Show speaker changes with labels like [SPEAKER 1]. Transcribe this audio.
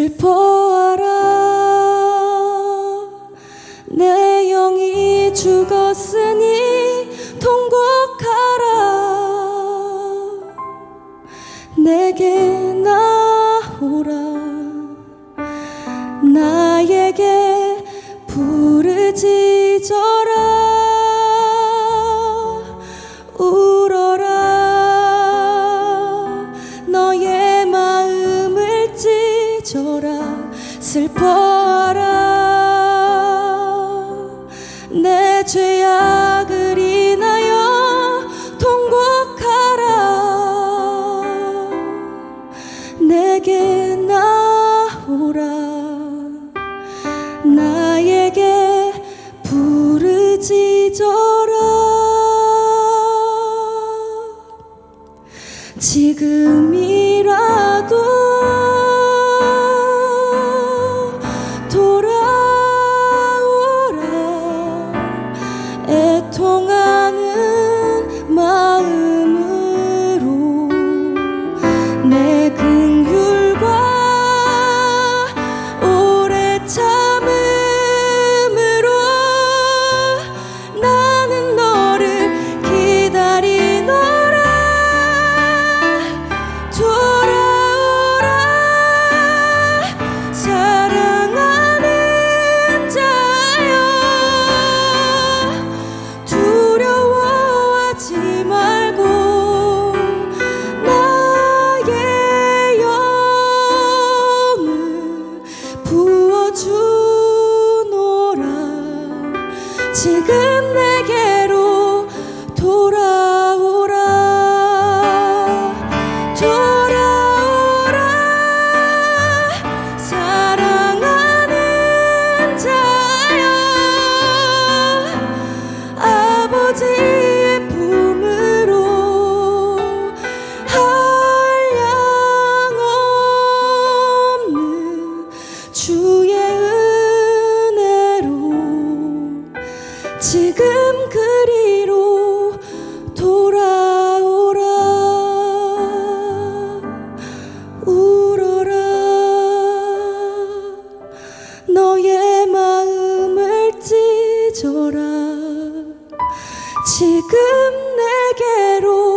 [SPEAKER 1] 슬퍼하라. 내 영이 죽었으니 통곡하라. 내게 나오라. 나에게 부르짖어라. 찢어라 슬퍼하라. 내 죄악을 인하여 통곡하라. 내게 나오라. 나에게 부르짖어라. 지금이라도 지금 내게 그리로 돌아오라. 울어라. 너의 마음을 찢어라. 지금 내게로